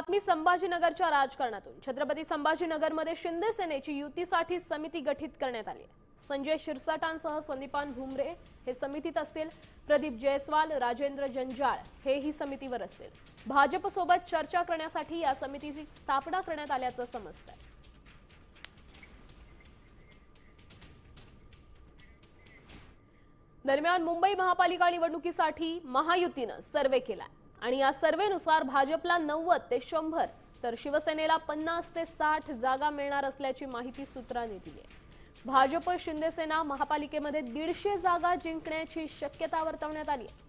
बातमी संभाजीनगरच्या राजकारणातून. छत्रपती संभाजीनगरमध्ये शिंदे सेनेची युतीसाठी समिती गठीत करण्यात आली आहे. संजय शिरसाटांसह संदीपान भुमरे हे समितीत असतील. प्रदीप जयस्वाल राजेंद्र जंजाळ हेही समितीवर असतील. भाजपसोबत चर्चा करण्यासाठी या समितीची स्थापना करण्यात आल्याचं समजतं दरम्यान मुंबई महापालिका निवडणुकीसाठी महायुतीनं सर्वे केला आणि या सर्वेनुसार भाजपला नव्वद ते शंभर तर शिवसेनेला पन्नास ते साठ जागा मिळणार असल्याची माहिती सूत्रांनी दिली भाजप शिंदेसेना महापालिकेमध्ये दीडशे जागा जिंकण्याची शक्यता वर्तवण्यात आली आहे.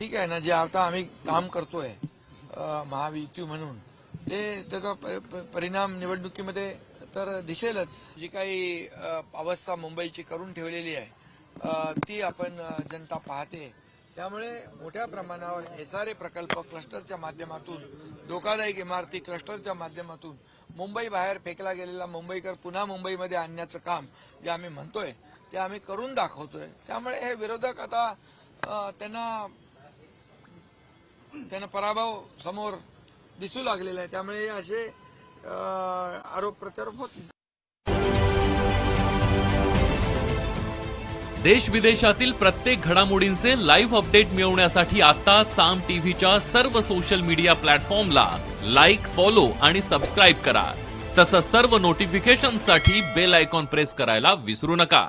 ठीक आहे ना जे आता आम्ही काम करतोय महायुती म्हणून ते त्याचा परिणाम निवडणुकीमध्ये तर दिसेलच जी काही अवस्था मुंबईची करून ठेवलेली आहे. ती आपण जनता पाहते. त्यामुळे मोठ्या प्रमाणावर एसआरए प्रकल्प क्लस्टरच्या माध्यमातून धोकादायक इमारती क्लस्टरच्या माध्यमातून मुंबई बाहेर फेकला गेलेला मुंबईकर पुन्हा मुंबईमध्ये आणण्याचं काम जे आम्ही म्हणतोय ते आम्ही करून दाखवतोय. त्यामुळे हे विरोधक आता त्यांना त्यांना पराभव समोर दिसू लागलेला आहे. त्यामुळे हे असे आरोप प्रत्यारोप होत. देश विदेशातील प्रत्येक घडामोडींचे लाईव्ह अपडेट मिळवण्यासाठी आता साम टीव्हीच्या सर्व सोशल मीडिया प्लॅटफॉर्मला लाईक फॉलो आणि सबस्क्राईब करा. तसंच सर्व नोटिफिकेशनसाठी बेल आयकॉन प्रेस करायला विसरू नका.